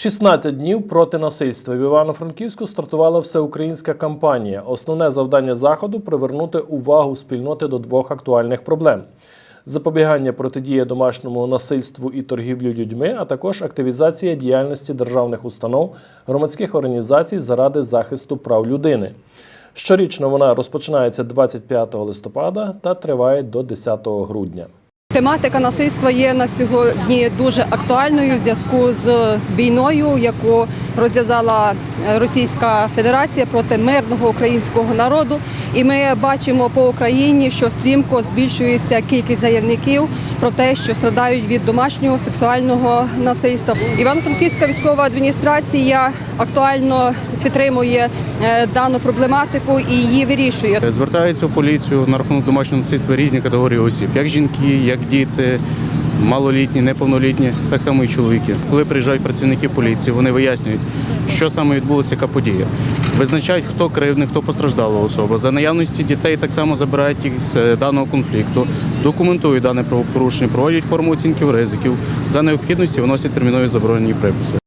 16 днів проти насильства в Івано-Франківську стартувала всеукраїнська кампанія. Основне завдання заходу привернути увагу спільноти до двох актуальних проблем: запобігання протидії домашньому насильству і торгівлі людьми, а також активізація діяльності державних установ, громадських організацій заради захисту прав людини. Щорічно вона розпочинається 25 листопада та триває до 10 грудня. Тематика насильства є на сьогодні дуже актуальною в зв'язку з війною, яку розв'язала Російська Федерація проти мирного українського народу. І ми бачимо по Україні, що стрімко збільшується кількість заявників про те, що страдають від домашнього сексуального насильства. Івано-Франківська військова адміністрація актуально підтримує е, дану проблематику і її вирішує. Звертаються в поліцію на рахунок домашнього насильства різні категорії осіб, як жінки, як діти, малолітні, неповнолітні, так само і чоловіки. Коли приїжджають працівники поліції, вони вияснюють, що саме відбулося, яка подія. Визначають, хто кривдник, хто постраждала особа. За наявності дітей так само забирають їх з е, даного конфлікту, документують дане правопорушення, проводять форму оцінків ризиків. За необхідності виносять термінові заборонені приписи.